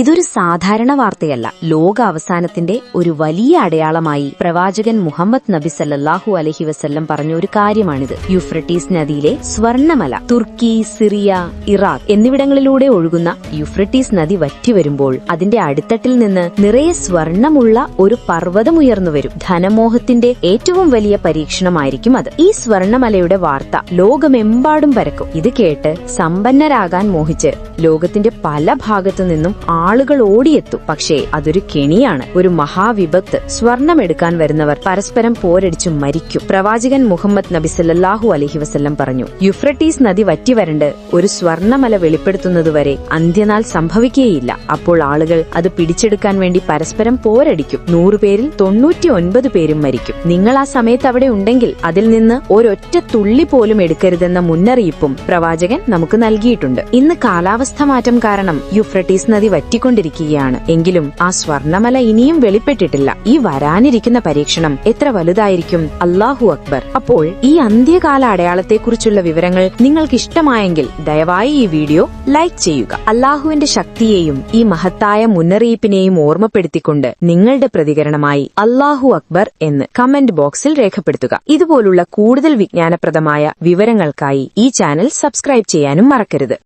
ഇതൊരു സാധാരണ വാർത്തയല്ല. ലോക അവസാനത്തിന്റെ ഒരു വലിയ അടയാളമായി പ്രവാചകൻ മുഹമ്മദ് നബി സല്ലാഹു അലഹി വസ്ല്ലം പറഞ്ഞ ഒരു കാര്യമാണിത്. യുഫ്രട്ടീസ് നദിയിലെ സ്വർണമല തുർക്കി സിറിയ ഇറാഖ് എന്നിവിടങ്ങളിലൂടെ ഒഴുകുന്ന യുഫ്രട്ടീസ് നദി വറ്റിവരുമ്പോൾ അതിന്റെ അടിത്തട്ടിൽ നിന്ന് നിറയെ സ്വർണമുള്ള ഒരു പർവതമുയർന്നു വരും. ധനമോഹത്തിന്റെ ഏറ്റവും വലിയ പരീക്ഷണമായിരിക്കും അത്. ഈ സ്വർണമലയുടെ വാർത്ത ലോകമെമ്പാടും പരക്കും. ഇത് കേട്ട് സമ്പന്നരാകാൻ മോഹിച്ച് ലോകത്തിന്റെ പല ഭാഗത്തു നിന്നും ആളുകൾ ഓടിയെത്തും. പക്ഷേ അതൊരു കെണിയാണ്. ഒരു മഹാവിപത്ത്. സ്വർണമെടുക്കാൻ വരുന്നവർ പരസ്പരം പോരടിച്ചു മരിക്കും. പ്രവാചകൻ മുഹമ്മദ് നബി സല്ലാഹു അലഹി വസ്ല്ലം പറഞ്ഞു യുഫ്രട്ടീസ് നദി വറ്റിവരണ്ട്. ഒരു സ്വർണമല വെളിപ്പെടുത്തുന്നതുവരെ അന്ത്യനാൾ സംഭവിക്കുകയില്ല അപ്പോൾ ആളുകൾ അത് പിടിച്ചെടുക്കാൻ വേണ്ടി പരസ്പരം പോരടിക്കും. നൂറുപേരിൽ തൊണ്ണൂറ്റി ഒൻപത് പേരും മരിക്കും. നിങ്ങൾ ആ സമയത്ത് അവിടെ ഉണ്ടെങ്കിൽ അതിൽ നിന്ന് ഒരൊറ്റ തുള്ളി പോലും എടുക്കരുതെന്ന മുന്നറിയിപ്പും പ്രവാചകൻ നമുക്ക് നൽകിയിട്ടുണ്ട്. ഇന്ന് കാലാവസ്ഥ മാറ്റം കാരണം യുഫ്രട്ടീസ് നദി വറ്റിക്കൊണ്ടിരിക്കുകയാണ് എങ്കിലും ആ സ്വർണമല ഇനിയും വെളിപ്പെട്ടിട്ടില്ല. ഈ വരാനിരിക്കുന്ന പരീക്ഷണം എത്ര വലുതായിരിക്കും? അള്ളാഹു അക്ബർ. അപ്പോൾ ഈ അന്ത്യകാല അടയാളത്തെക്കുറിച്ചുള്ള വിവരങ്ങൾ നിങ്ങൾക്ക് ഇഷ്ടമായെങ്കിൽ ദയവായി ഈ വീഡിയോ ലൈക്ക് ചെയ്യുക. അള്ളാഹുവിന്റെ ശക്തിയെയും ഈ മഹത്തായ മുന്നറിയിപ്പിനെയും ഓർമ്മപ്പെടുത്തിക്കൊണ്ട് നിങ്ങളുടെ പ്രതികരണമായി അള്ളാഹു അക്ബർ എന്ന് കമന്റ് ബോക്സിൽ രേഖപ്പെടുത്തുക. ഇതുപോലുള്ള കൂടുതൽ വിജ്ഞാനപ്രദമായ വിവരങ്ങൾക്കായി ഈ ചാനൽ സബ്സ്ക്രൈബ് ചെയ്യാനും മറക്കരുത്.